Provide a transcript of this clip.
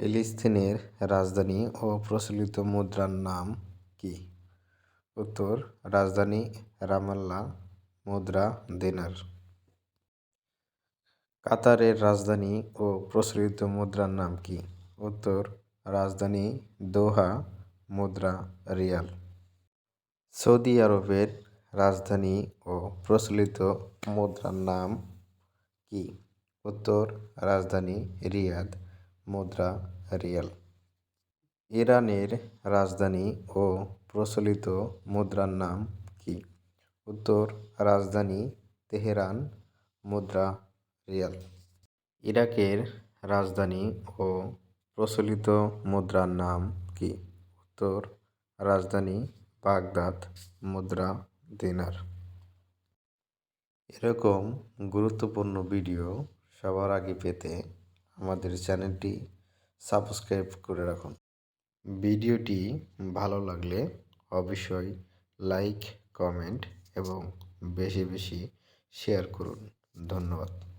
ফিলিস্তিনের রাজধানী ও প্রচলিত মুদ্রার নাম কি? উত্তর, রাজধানী রামাল্লা মুদ্রা দিনার। কাতারের রাজধানী ও প্রচলিত মুদ্রার নাম কি? উত্তর, রাজধানী দোহা মুদ্রা রিয়াল। সৌদি আরবের রাজধানী ও প্রচলিত মুদ্রার নাম কি? উত্তর, রাজধানী রিয়াদ মুদ্রা রিয়াল। ইরানের রাজধানী ও প্রচলিত মুদ্রার নাম কি? উত্তর, রাজধানী তেহরান, মুদ্রা রিয়াল। ইরাকের রাজধানী ও প্রচলিত মুদ্রার নাম কি? উত্তর, রাজধানী বাগদাদ, মুদ্রা দিনার। এরকম গুরুত্বপূর্ণ ভিডিও সবার আগে পেতে আমাদের চ্যানেলটি সাবস্ক্রাইব করে রাখুন। ভিডিওটি ভালো লাগলে অবশ্যই লাইক, কমেন্ট এবং বেশি বেশি শেয়ার করুন। ধন্যবাদ।